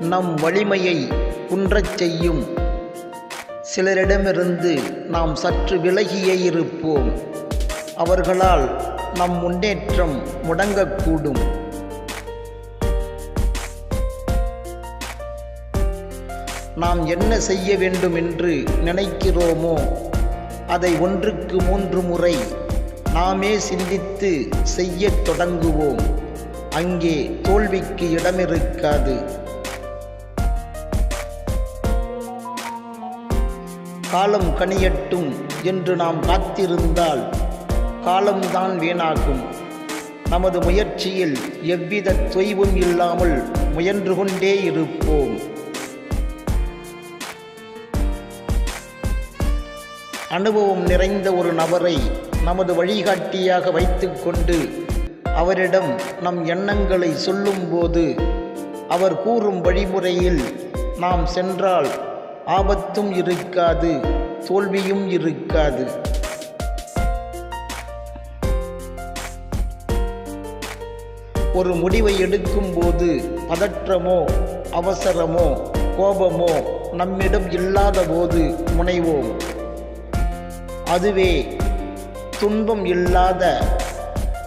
நம் வலிமையை குன்றச் செய்யும். சிலரிடமிருந்து நாம் சற்று விலகியே இருப்போம். அவர்களால் நம் முன்னேற்றம் முடங்கக்கூடும். நாம் என்ன செய்ய வேண்டும் என்று நினைக்கிறோமோ அதை ஒன்றுக்கு மூன்று முறை நாமே சிந்தித்து செய்யத் தொடங்குவோம். அங்கே தோல்விக்கு இடமிருக்காது. காலம் கனியட்டும் என்று நாம் காத்திருந்தால் காலம்தான் வீணாகும். நமது முயற்சியில் எவ்வித தொய்வும் இல்லாமல் முயன்று கொண்டே இருப்போம். அனுபவம் நிறைந்த ஒரு நபரை நமது வழிகாட்டியாக வைத்துக்கொண்டு அவரிடம் நம் எண்ணங்களை சொல்லும்போது அவர் கூறும் வழிமுறையில் நாம் சென்றால் ஆபத்தும் இருக்காது தோல்வியும் இருக்காது. ஒரு முடிவை எடுக்கும்போது பதற்றமோ அவசரமோ கோபமோ நம்மிடம் இல்லாத போது முனைவோம். அதுவே துன்பம் இல்லாத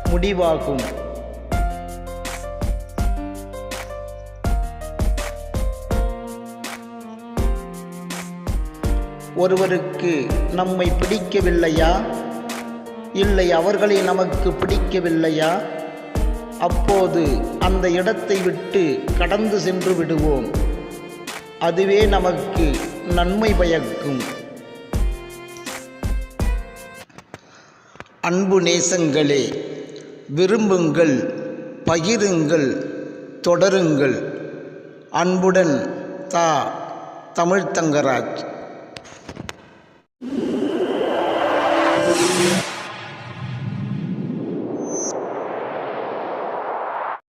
முடிவாகும். ஒருவருக்கு நம்மை பிடிக்கவில்லையா? இல்லை அவர்களை நமக்கு பிடிக்கவில்லையா? அப்போது அந்த இடத்தை விட்டு கடந்து சென்று விடுவோம். அதுவே நமக்கு நன்மை பயக்கும். அன்பு நேசங்களே விரும்புங்கள் பகிருங்கள் தொடருங்கள். அன்புடன் தா தமிழ்த்தங்கராஜ்